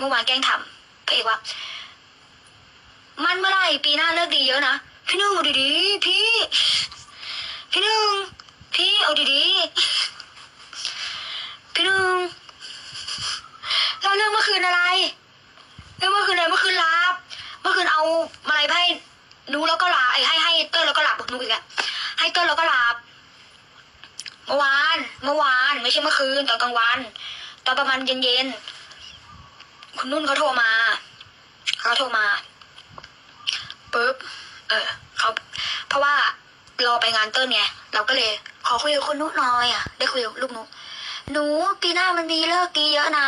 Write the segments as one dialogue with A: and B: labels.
A: เมื่อวานแกล้งทำพระเอกว่า มันเมื่อไรปีหน้าเลิกดีเยอะนะ พี่นึ่งเอาดีๆพี่ พี่นึ่งพี่เอาดีๆพี่นึ่งเราเรื่องเมื่อคืนอะไรเรื่องเมื่อคืนอะไรเมื่อคืนลาบเมื่อคืนเอามาลัยไพ่หนูแล้วก็ลาไอ้ให้ให้เต้ยแล้วก็ลับหนูอีกอะให้เต้ยแล้วก็ลับเมื่อวาน เมื่อวาน ไม่ใช่เมื่อคืนตอนกลางวัน ตอนประมาณเย็นๆ คุณนุ่นเขาโทรมาเขาโทรมาปุ๊บเออเขาเพราะว่ารอไปงานเติ้ลไงเราก็เลยขอคุยกับคุณนุ๊กหน้อยอะ ได้คุยกับลูกนุ๊หนูปีหน้ามันมีเลิกดีเยอะนะ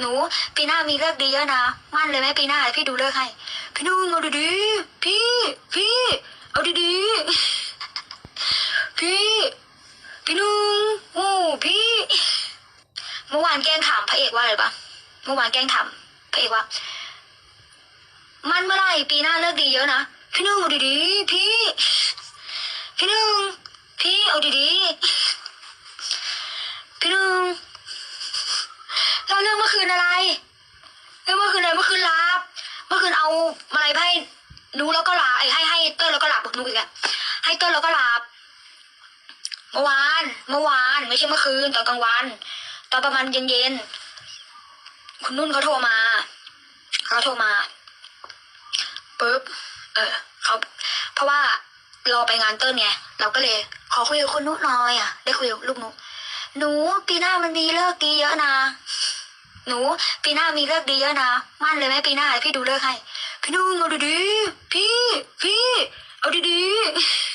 A: หนูปีหน้ามีเลิกดีเยอะนะ มั่นเลยไหมปีหน้าพี่ดูเลิกให้ พี่นุ่งเอาดีๆพี่ พี่ เอาดีๆพี่ พี่นุ่งโอ้พี่ เมื่อวานแกล้งถามพระเอกว่าอะไรปะ เมื่อวานแกล้งถามพระเอกว่า มันเมื่อไหร่ปีหน้าเลิกดีเยอะนะ พี่นุ่งเอาดีๆพี่ พี่นุ่งพี่เอาดีๆพี่นุ่งเราเรื่องเมื่อคืนอะไร เรื่องเมื่อคืนอะไรเมื่อคืนลาบเมื่อคืนเอามาลัยไพ่หนูแล้วก็ลาไอ้ให้ให้เต้ยแล้วก็หลับหนูอีกอะให้เต้ยแล้วก็ลับเมื่อวาน เมื่อวาน ไม่ใช่เมื่อคืนตอนกลางวัน ตอนประมาณเย็นๆ คุณนุ่นเขาโทรมาเขาโทรมาปุ๊บเออเขาเพราะว่ารอไปงานเติ้ลไงเราก็เลยขอคุยกับคุณนุ๊กหน้อยอะ ได้คุยกับลูกนุ๊กหนูปีหน้ามันมีเลิกดีเยอะนะ หนูปีหน้ามีเลิกดีเยอะนะ มั่นเลยไหมปีหน้าพี่ดูเลิกให้ พี่นุ่งเอาดีๆพี่ พี่ เอาดีๆ